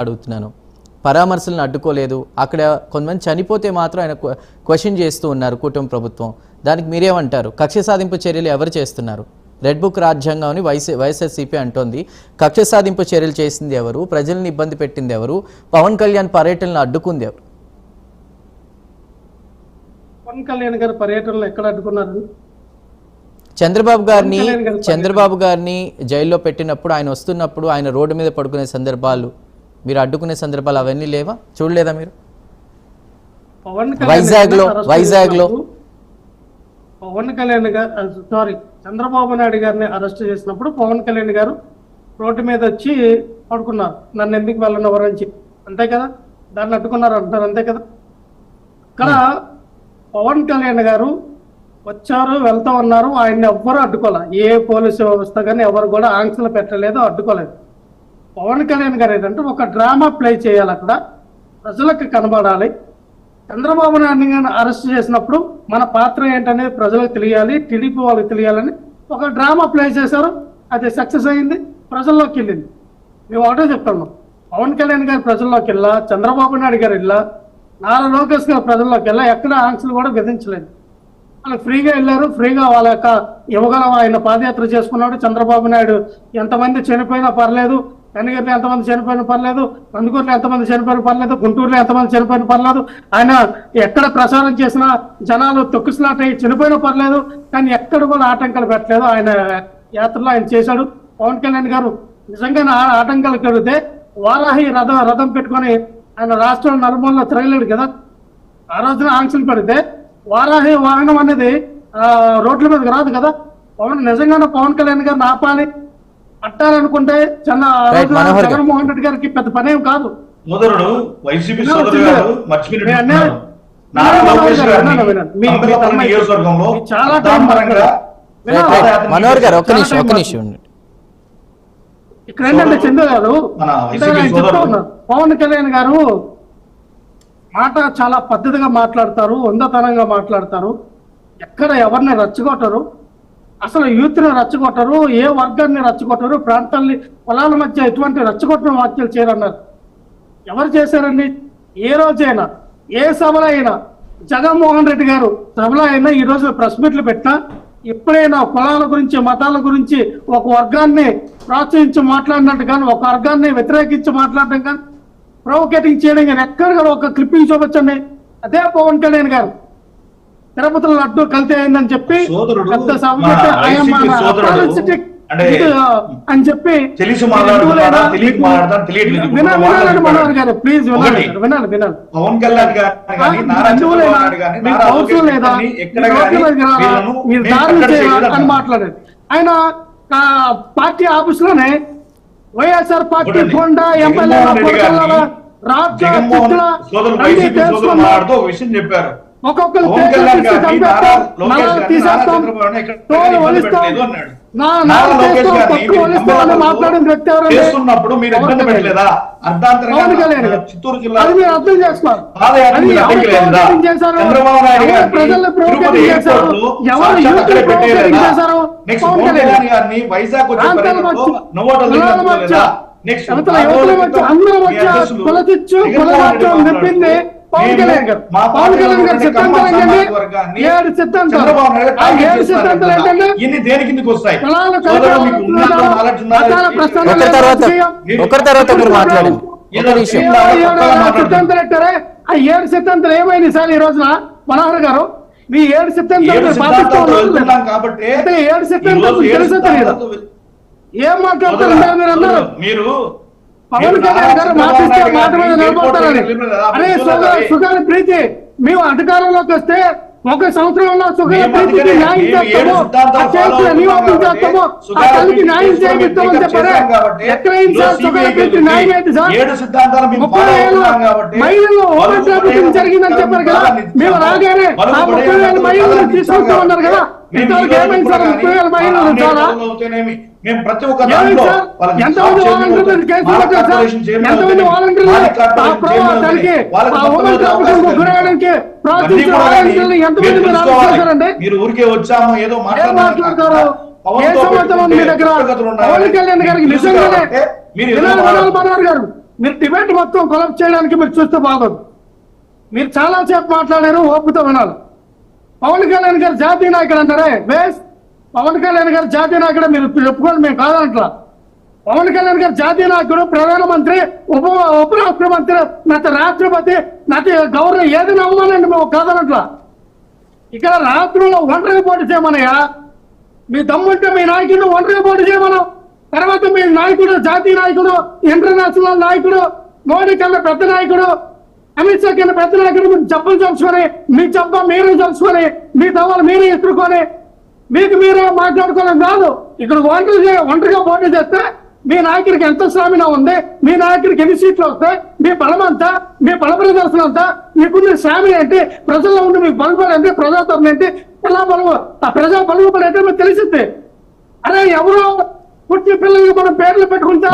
అడుగుతున్నాను. పరామర్శలను అడ్డుకోలేదు. అక్కడ కొంతమంది చనిపోతే మాత్రం ఆయన క్వ- క్వశ్చన్ చేస్తూ ఉన్నారు కూటమి ప్రభుత్వం. దానికి మీరేమంటారు? కక్ష సాధింపు చర్యలు ఎవరు చేస్తున్నారు? రెడ్ బుక్ రాజ్యాంగం అని వైఎస్ఆర్సీపీ అంటోంది. కక్ష సాధింపు చర్యలు చేసింది ఎవరు? ప్రజల్ని ఇబ్బంది పెట్టింది ఎవరు? పవన్ కళ్యాణ్ పర్యటనలు అడ్డుకుంది ఎవరు పవన్ కళ్యాణ్ గారి పర్యటనలో ఎక్కడ అడ్డుకున్నారు? చంద్రబాబు గారిని చంద్రబాబు గారిని జైల్లో పెట్టినప్పుడు ఆయన వస్తున్నప్పుడు ఆయన రోడ్డు మీద పడుకునే సందర్భాలు మీరు అడ్డుకునే సందర్భాలు అవన్నీ లేవా? చూడలేదా మీరు? పవన్ వైజాగ్ లో- గారిని అరెస్ట్ వైజాగ్ లో- చేసినప్పుడు పవన్ కళ్యాణ్ గారు సారీ చంద్రబాబు నాయుడు గారిని అరెస్ట్ చేసినప్పుడు పవన్ కళ్యాణ్ గారు రోడ్డు మీద వచ్చి పడుకున్నారు. నన్ను ఎందుకు వెళ్ళనివ్వరు అని చెప్పి. అంతే కదా? దాన్ని అడ్డుకున్నారు అంటారు అంతే కదా? ఇక్కడ పవన్ కళ్యాణ్ గారు వచ్చారు వెళ్తా ఉన్నారు. ఆయన్ని ఎవ్వరూ అడ్డుకోలే. ఏ పోలీసు వ్యవస్థ కానీ ఎవరు కూడా ఆంక్షలు పెట్టలేదు అడ్డుకోలేదు. పవన్ కళ్యాణ్ గారు ఏంటంటే ఒక డ్రామా ప్లే చేయాలి అక్కడ ప్రజలకు కనబడాలి. చంద్రబాబు నాయుడు గారిని అరెస్ట్ చేసినప్పుడు మన పాత్ర ఏంటనేది ప్రజలకు తెలియాలి టీడీపీ వాళ్ళకి తెలియాలని ఒక డ్రామా ప్లే చేశారు. అది సక్సెస్ అయింది ప్రజల్లోకి వెళ్ళింది. మేము ఒకటే చెప్తున్నాం పవన్ కళ్యాణ్ గారు ప్రజల్లోకి వెళ్ళా చంద్రబాబు నాయుడు గారు వెళ్ళా నారా లోకేష్ గారు ప్రజల్లోకి వెళ్ళా ఎక్కడ ఆంక్షలు కూడా విధించలేదు. వాళ్ళు ఫ్రీగా వెళ్ళారు ఫ్రీగా వాళ్ళ యొక్క యువగలం ఆయన పాదయాత్ర చేసుకున్నాడు. చంద్రబాబు నాయుడు ఎంతమంది చనిపోయినా పర్లేదు కనిగిరిలో ఎంతమంది చనిపోయిన పర్లేదు నందుకూరులో ఎంతమంది చనిపోయిన పర్లేదు గుంటూరులో ఎంతమంది చనిపోయిన పర్లేదు. ఆయన ఎక్కడ ప్రచారం చేసినా జనాలు తొక్కుసలాట చనిపోయిన చనిపోయినా పర్లేదు కానీ ఎక్కడ కూడా ఆటంకాలు పెట్టలేదు. ఆయన యాత్రలో ఆయన చేశాడు. పవన్ కళ్యాణ్ గారు నిజంగా ఆ- ఆటంకాలు కలిగితే వారాహి రథం రథం పెట్టుకొని ఆయన రాష్ట్రం నలుమూలలో తిరగలేడు కదా. ఆ రోజున ఆంక్షలు పెడితే వారాహి వాహనం అనేది రోడ్ల మీదకి రాదు కదా. పవన్ నిజంగానే పవన్ కళ్యాణ్ గారిని ఆపాలి పట్టాలనుకుంటే. జగన్మోహన్ రెడ్డి గారికి పెద్ద పనేం కాదు. సోదరుడు వైసీపీ సోదరుడు. గారు మనోహర్ గారు ఒక్క నిమిషం ఒక్క నిమిషం ఇక్కడ ఏంటంటే సోదరుడు- చందు గారు. పవన్ కళ్యాణ్ గారు మాట చాలా పద్ధతిగా మాట్లాడతారు వందతనంగా మాట్లాడతారు. ఎక్కడ ఎవరిని రెచ్చగొట్టరు. అసలు యూత్ని రెచ్చగొట్టరు ఏ వర్గాన్ని రచ్చగొట్టరు ప్రాంతాల్ని పొలాల మధ్య ఎటువంటి రచ్చగొట్టిన వ్యాఖ్యలు చేయరన్నారు. ఎవరు చేశారండి? ఏ రోజైనా ఏ సభలో అయినా జగన్మోహన్ రెడ్డి గారు సభలో అయినా ఈ రోజు ప్రెస్ మీట్లు పెట్టినా ఎప్పుడైనా కులాల గురించి మతాల గురించి ఒక వర్గాన్ని ప్రోత్సహించి మాట్లాడినట్టు కానీ ఒక వర్గాన్ని వ్యతిరేకించి మాట్లాడడం కానీ ప్రొవోకేటింగ్ చేయడం కానీ ఎక్కడ ఒక క్లిప్పింగ్ చూపించండి. అదే పవన్ కళ్యాణ్ గారు. తిరుపతిలో లడ్డు కల్తీ అయిందని చెప్పి పెద్ద సభ అని చెప్పి. మనోహర్ గారు ప్లీజ్ వినాలి. వినాలి వినాలి పవన్ కళ్యాణ్ అవసరం లేదా? మీరు దారులు. అని మాట్లాడేది ఆయన పార్టీ ఆఫీస్లోనే వైఎస్ఆర్ పార్టీ. కొండ ఎమ్మెల్యే జగన్మోహన్ రెడ్డి గారిని రాజ్య జగన్మోహన్ చిత్తుల సోదరుడు అన్ని వైసీపీ సోదరుడు తెలుసుకున్నా. మాట్లాడుతూ ఒక విషయం చెప్పారు చేస్తున్నప్పుడు మీరు ఇబ్బంది. పెట్టలేదా అర్ధాంతరంగా. చిత్తూరు జిల్లా అర్థం చేసుకోవాలి? చంద్రబాబు నాయుడు? నెక్స్ట్ పవన్ కళ్యాణ్. గారిని వైజాగ్ వచ్చే? నెక్స్ట్ అందరి కులచిచ్చు, పవన్ కళ్యాణ్ గారు. పవన్ కళ్యాణ్ గారు సిద్ధాంతాలు ఏంటండి? ఏడు సిద్ధాంతాలు. సిద్ధాంతాలు ఏంటండి? దేని కిందకి వస్తాయి ఒకరి తర్వాత. ఒకరి మాట్లాడండి. సిద్ధాంతాలు ఆ ఏడు సిద్ధాంతాలు ఏమైంది సార్ ఈ రోజున మనోహర్ గారు మీ ఏడు సిద్ధాంతాలు పాటిస్తూ కాబట్టి ఏడు సిద్ధాంతాలు తెలుసో తెలియదు ఏం మాట్లాడుతున్నారు మీరు అందరూ మీరు పవన్ కళ్యాణ్ గారు మాటిస్తే మాట మీద నిలబడతారని? అరే ప్రీతి మేము అధికారంలోకి వస్తే ఒక సంవత్సరంలో సుగాలి మేము ప్రీతికి న్యాయం చేస్తాము. చేస్తాము. ఆ తల్లికి న్యాయం చేయిస్తామని pick up చెప్పారే? చేశాం కాబట్టి. ఎక్కడ అయింది సార్ ప్రీతి? న్యాయం సార్? ముప్పై ఏళ్ళు కాబట్టి మహిళలు ఓవర్ ట్రాఫికింగ్ జరిగిందని చెప్పారు కదా? మేము రాగానే ఆ ముప్పై వేల మహిళలు పలుకు తీసుకుంటూ ఉన్నారు కదా? ఇంతవరకు ఏమైంది సార్? ముప్పై వేల మహిళలు చాలా మేము ప్రతి ఒక్క దాంట్లో మీరు ఊరికే వచ్చాము? ఏదో మాట్లాడుతున్నారు మీరు డిబేట్ మొత్తం కొలప్ చేయడానికి మీరు చూస్తే బాగోదు. మీరు చాలా సేపు మాట్లాడారు ఓపికతో వినాలి. పవన్ కళ్యాణ్ గారు జాతీయ నాయకుడు అంటారే బేస్ పవన్ కళ్యాణ్ గారు జాతీయ నాయకుడు మీరు చెప్పుకోండి మేము కాదంట్లా. పవన్ కళ్యాణ్ గారు జాతీయ నాయకుడు ప్రధానమంత్రి ఉప ఉపరాష్ట్రమంత్రి నత రాష్ట్రపతి నత గవర్నర్ ఏదైనా అవ్వాలండి మేము కాదనట్లా. ఇక్కడ రాత్రుల్లో ఒంటరిగా పోటీ చేయమనయ్యా. మీ దమ్ముంటే మీ నాయకుడు ఒంటరిగా పోటీ చేయమను. తర్వాత మీ నాయకుడు జాతీయ నాయకుడు ఇంటర్నేషనల్ నాయకుడు మోడీ కన్నా పెద్ద నాయకుడు అమిత్ షా కింద పెద్ద నాయకుడు మీరు జబ్బులు తెలుసుకొని మీ జబ్బ మీరే తెలుసుకొని మీ దవ్వలు మీరే ఎత్తుకొని మీకు మీరే మాట్లాడుకోవడం కాదు. ఇక్కడ ఒంటరి చే- ఒంటరిగా పోటీ చేస్తే మీ నాయకుడికి ఎంత స్వామిన ఉంది మీ నాయకుడికి ఎన్ని సీట్లు వస్తాయి మీ బలం అంతా మీ బల ప్రదర్శన అంతా మీకున్న స్వామి ఏంటి ప్రజల్లో ఉండి మీకు బలపడి ఏంటి ప్రజాతరణ ఏంటి ఎలా బలము ఆ ప్రజా బలపడి ఏంటో మీకు తెలిసింది అరే ఎవరో పుట్టిన పిల్లలకి మనం పేర్లు పెట్టుకుంటే.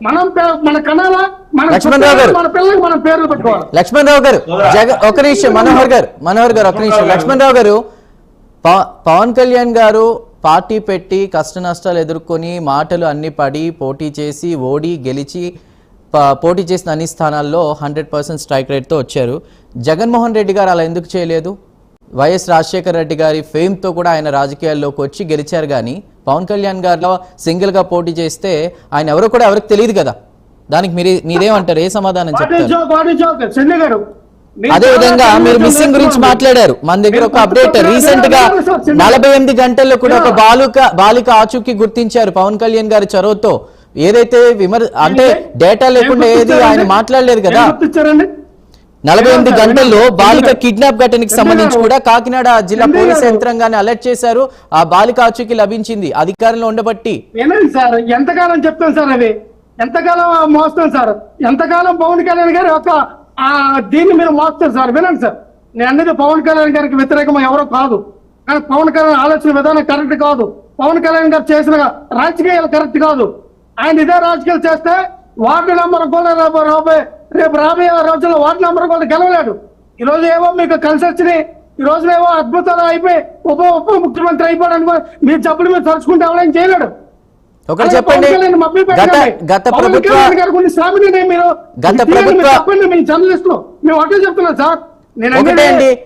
మనం మన కనాలా మన లక్ష్మణరావు గారు. మన పిల్లలకి మనం పేర్లు పెట్టుకోవాలి. లక్ష్మణరావు గారు ఒక నిమిషం మనోహర్ గారు మనోహర్ గారు ఒక నిమిషం. లక్ష్మణరావు గారు పవన్ కళ్యాణ్ గారు పార్టీ పెట్టి కష్ట నష్టాలు ఎదుర్కొని మాటలు అన్ని పడి పోటీ చేసి ఓడి గెలిచి పోటీ చేసిన అన్ని స్థానాల్లో హండ్రెడ్ పర్సెంట్ స్ట్రైక్ రేట్తో వచ్చారు. జగన్మోహన్ రెడ్డి గారు అలా ఎందుకు చేయలేదు? వైఎస్ రాజశేఖర రెడ్డి గారి ఫేమ్తో కూడా ఆయన రాజకీయాల్లోకి వచ్చి గెలిచారు కానీ పవన్ కళ్యాణ్ గారిలో సింగిల్గా పోటీ చేస్తే ఆయన ఎవరో కూడా ఎవరికి తెలియదు కదా. దానికి మీరు మీరేమంటారు? ఏ సమాధానం చెప్తారు? అదే విధంగా మీరు మిస్సింగ్ గురించి. మాట్లాడారు మన దగ్గర ఒక అప్డేట్ రీసెంట్గా నలభై ఎనిమిది గంటల్లో కూడా ఒక. బాలిక బాలిక ఆచూకీ గుర్తించారు పవన్ కళ్యాణ్ గారి చొరవతో ఏదైతే విమర్ అంటే డేటా లేకుండా ఏది ఆయన? మాట్లాడలేదు కదా నలభై ఎనిమిది? గంటల్లో. బాలిక. కిడ్నాప్ ఘటనకి సంబంధించి. కూడా కాకినాడ జిల్లా. పోలీస్ యంత్రాంగాన్ని అలర్ట్ చేశారు ఆ బాలిక ఆచూకీ లభించింది అధికారంలో ఉండబట్టి సార్ ఎంతకాలం చెప్తాం సార్ అది ఎంతకాలం మోస్తాం సార్ ఎంతకాలం పవన్ కళ్యాణ్ గారి ఒక దీన్ని మీరు మార్చారు సార్ వినండి సార్. నేను అనేది పవన్ కళ్యాణ్ గారికి వ్యతిరేకం ఎవరో కాదు. కానీ పవన్ కళ్యాణ్ ఆలోచన విధానం కరెక్ట్ కాదు. పవన్ కళ్యాణ్ గారు చేసిన రాజకీయాలు కరెక్ట్ కాదు. ఆయన ఇదే రాజకీయాలు చేస్తే వార్డు నెంబర్ కూడా రేపు రాబోయే రేపు రాబోయే రోజుల్లో వార్డు నెంబర్ కూడా గెలవలేడు. ఈ రోజు ఏవో మీకు కలిసి వచ్చినాయి. ఈ రోజు ఏవో అద్భుతాలు అయిపోయి ఉప ఉప ముఖ్యమంత్రి అయిపోయాడు అనుకో మీ జబ్బులు మీరు తలుచుకుంటే ఎవరైనా చేయలేడు. ఒకటి చెప్పండి గత. గత ప్రభుత్వ గత ప్రభుత్వ- మేము ఒకటే చెప్తున్నాం సార్.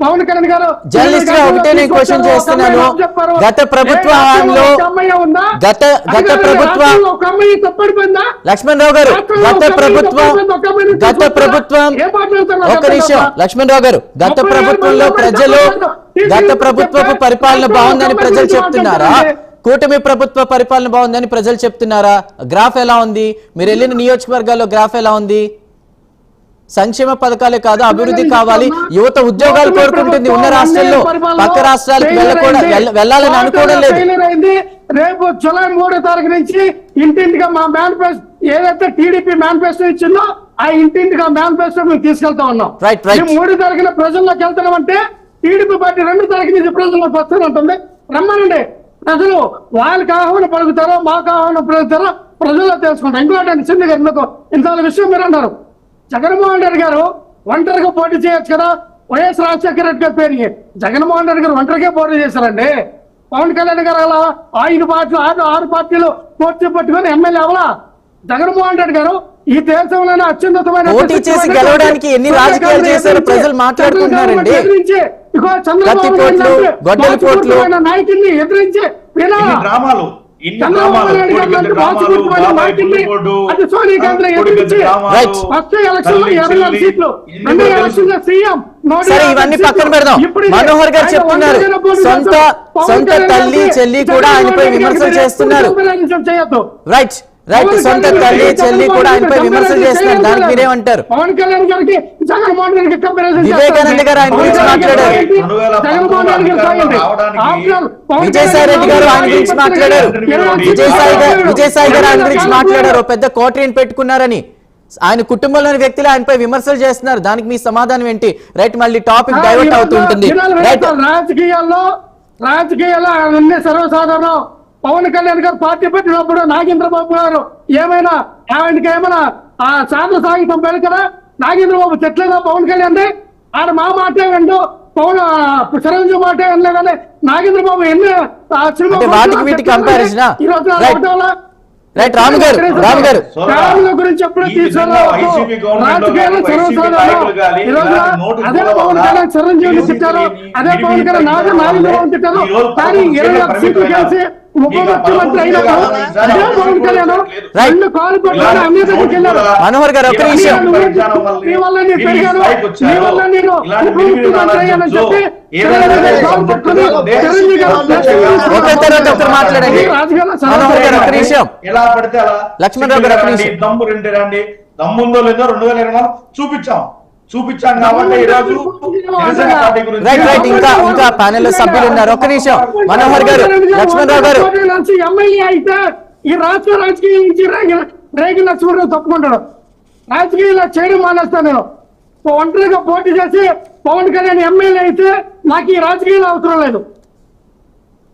పవన్ కళ్యాణ్ గారు జర్నలిస్ట్గా ఒకటే నేను క్వశ్చన్ చేస్తున్నాను. చెప్పారు. గత ప్రభుత్వ హయాంలో? గత- ప్రభుత్వ- తప్పడిపోయిందా లక్ష్మణరావు గారు గత ప్రభుత్వం గత? ప్రభుత్వం ఒక అర్థం నిమిషం కాదా? లక్ష్మణరావు గారు గత ప్రభుత్వంలో ప్రజలు గత ప్రభుత్వపు పరిపాలన బాగుందని ప్రజలు చెప్తున్నారా కూటమి ప్రభుత్వ పరిపాలన బాగుందని ప్రజలు చెప్తున్నారా? గ్రాఫ్ ఎలా ఉంది? మీరు వెళ్ళిన నియోజకవర్గాల్లో గ్రాఫ్ ఎలా ఉంది? సంక్షేమ పథకాలే కాదు అభివృద్ధి కావాలి. యువత ఉద్యోగాలు కోరుకుంటుంది. ఉన్న రాష్ట్రాల్లో పక్క రాష్ట్రాలకు వెళ్ళకూడ వెళ్ళ- వెళ్ళాలని అనుకోవడం లేదు. రేపు జూలై మూడో తారీఖు నుంచి ఇంటింటిగా మా మేనిఫెస్టో ఏదైతే టీడీపీ మేనిఫెస్టో ఇచ్చిందో ఆ ఇంటింటిగా మేనిఫెస్టో మేము తీసుకెళ్తా ఉన్నాం. మూడో తారీఖున ప్రజల్లోకి వెళ్తున్నాం అంటే టీడీపీ పార్టీ రెండు తారీఖు నుంచి ప్రజల్లోకి వస్తూనే ఉంటుంది. రమ్మనండి. ప్రజలు వాళ్ళకి ఆహ్వానం పలుకుతారో మాకు ఆహ్వానం పలుకుతారో ప్రజల్లో తెలుసుకుంటారు. ఇంకోటి సింధు గారు మీకు ఇంత విషయం మీరు అన్నారు. జగన్మోహన్ రెడ్డి గారు ఒంటరిగా పోటీ చేయొచ్చు కదా? వైఎస్ రాజశేఖర రెడ్డి గారి పేరు జగన్మోహన్ రెడ్డి గారు ఒంటరిగా పోటీ చేశారండి. పవన్ కళ్యాణ్ గారు అలా ఐదు పార్టీలు ఆరు ఆరు పార్టీలు పోటీ పట్టుకొని ఎమ్మెల్యే అవలా జగన్మోహన్ రెడ్డి గారు ఈ దేశంలోనే అత్యున్నతమైన పోటీ చేసి గెలవడానికి ఎన్ని రాజకీయాలు చేశారో ప్రజలు మాట్లాడుకుంటున్నారండి. ఇగో చంద్రబాబు ఎదిరించి వినా. ఇన్ని డ్రామాలు అది సోనియా గాంధీ ఎదిరించి. ఫస్ట్ ఎలక్షన్లో నాలుగు సీట్లు రెండు ఎలక్షన్లో సీఎం సరే ఇవన్నీ. పక్కన పెడదాం. మనోహర్ గారు చెప్తున్నారు. సొంత సొంత తల్లి చెల్లి కూడా ఆయనపై విమర్శలు చేస్తున్నారు. రైట్ రైట్ సొంత తల్లి చెల్లి కూడా ఆయనపై విమర్శలు చేస్తున్నారు. దానికి. మీరేమంటారు? పవన్ కళ్యాణ్ గారికి జగన్మోహన్ కంపారిజన్ వివేకానంద గారు ఆయన గురించి మాట్లాడారు. జగన్మోహన్ రెడ్డి గారు విజయసాయి రెడ్డి గారు ఆయన గురించి మాట్లాడారు. విజయసాయి గారు విజయసాయి గారు ఆయన గురించి మాట్లాడారు. పెద్ద కోటరీని పెట్టుకున్నారని. ఆయన కుటుంబంలోని వ్యక్తులు ఆయనపై విమర్శలు చేస్తున్నారు. దానికి మీ సమాధానం ఏంటి? రైట్ మళ్ళీ టాపిక్ డైవర్ట్ అవుతూ ఉంటుంది రైట్. రాజకీయాల్లో రాజకీయాల్లో అన్ని సర్వసాధారణం. పవన్ కళ్యాణ్ గారు పార్టీ పెట్టినప్పుడు నాగేంద్రబాబు గారు ఏమైనా ఆయనకి ఏమైనా ఆ సాధన సాగితం పెరగదా నాగేంద్రబాబు తిట్టలేదా పవన్ కళ్యాణ్ ఆడ మా మాటే విండు పవన్ చిరంజీవి మాటే వినలేదని నాగేంద్రబాబు ఎన్ని ఆ సినిమా రైట్ రాము గారు రాము గారు. గురించి ఎప్పుడు రాజకీయాలు కానీ, కానీ ఈ రోజు అదే పవన్ కళ్యాణ్ చిరంజీవిని తిట్టారు అదే పవన్ కళ్యాణ్ నాది రోజు తిట్టారు. ఈ రోజు కానీ ఇరవై సీట్ల సీట్లు కలిసి మనోహర్ గారు, ఒక్క గారు ఒకరి తర్వాత ఒకరు మాట్లాడండి. మనోహర్ గారు, ఒక్క నిమిషం. ఎలా పడితే అలా లక్ష్మణరావు గారు, ఒక్క రండి, నిమిషం. దమ్ము రెండు రండి దమ్ముందో లేదో రెండు వేల ఇరవై చూపించాం. చూపించాం కాబట్టి ఈ రోజు రైట్ రైట్ ఇంకా ఇంకా ప్యానెల్ సభ్యులు ఉన్నారు. ఒక్క నిమిషం. మనోహర్ గారు లక్ష్మణరావు గారు. ఎమ్మెల్యే అయితే ఈ రాష్ట్ర రాజకీయం నుంచి రేగి రేగి లక్ష్మణరావు తప్పుకుంటాడు. రాజకీయాల్లో చేయడం మానేస్తాను నేను. ఒంటరిగా పోటీ చేసి పవన్ కళ్యాణ్ ఎమ్మెల్యే అయితే నాకు ఈ రాజకీయాలు అవసరం లేదు.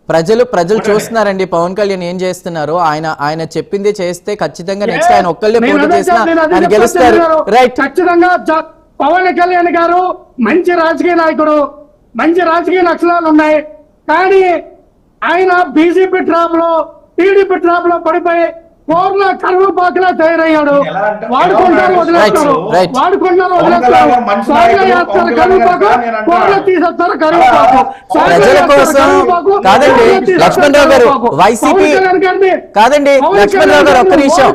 ప్రజలు ప్రజలు చూస్తున్నారండి. పవన్ కళ్యాణ్ ఏం చేస్తున్నారు? ఆయన ఆయన చెప్పింది చేస్తే ఖచ్చితంగా నెక్స్ట్ ఆయన ఒక్కళ్ళే పోటీ చేసినా ఆయన గెలుస్తారు. రైట్. ఖచ్చితంగా పవన్ కళ్యాణ్ గారు మంచి రాజకీయ నాయకుడు మంచి రాజకీయ లక్షణాలు ఉన్నాయి. కానీ ఆయన బీజేపీ ట్రాప్లో టీడీపీ ట్రాప్లో పడిపోయి పూర్ణ కరువుపాకులా తయారయ్యాడు వాడుకుంటారు వదిలేస్తారు. వాడుకుంటారు వదిలేస్తారు పవన్ కళ్యాణ్ కరువుపాకు. పూర్ణ తీసేస్తారు కరువుపాకు ప్రజల కోసం కాదండి, తీసేస్తారు లక్ష్మణరావు గారు. వైసీపీ కాదండి పవన్ లక్ష్మణరావు గారు ఒక్క నిమిషం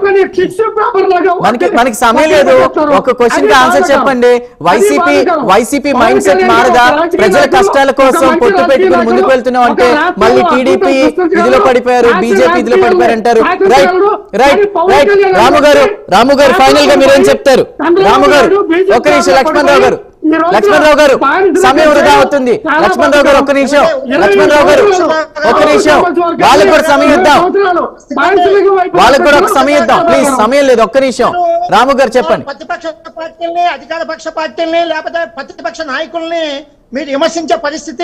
మనకి మనకి సమయం లేదు. ఒక క్వశ్చన్కి ఆన్సర్. చెప్పండి వైసీపీ. వైసీపీ మైండ్ సెట్ మారదా ప్రజల కష్టాల కోసం పొట్టు పెట్టుకుని ముందుకు వెళ్తున్నాం అంటే మళ్ళీ టీడీపీ. ఇదిలో పడిపోయారు బీజేపీ ఇదిలో పడిపోయారు అంటారు రైట్ రైట్ రైట్ రాము గారు రాము గారు ఫైనల్గా మీరు ఏం చెప్తారు రాము గారు ఒక్క నిమిషం లో లక్ష్మణరావు గారు రోజున లక్ష్మణరావు గారు సమయం వృధా అవుతుంది. చాలా లక్ష్మణరావు గారు ఒక్క నిమిషం ఇరవై లక్ష్మణరావు గారు ఒక్క నిమిషం వాళ్ళకు కూడా సమయం ఇద్దాం. వాళ్ళకు కూడా ఒక సమయం ఇద్దాం. ప్లీజ్ సమయం లేదు ఒక్క నిమిషం. రాము గారు చెప్పండి. ప్రతిపక్ష పార్టీల్ని అధికార పక్ష పార్టీల్ని లేకపోతే ప్రతిపక్ష నాయకుల్ని మీరు విమర్శించే పరిస్థితి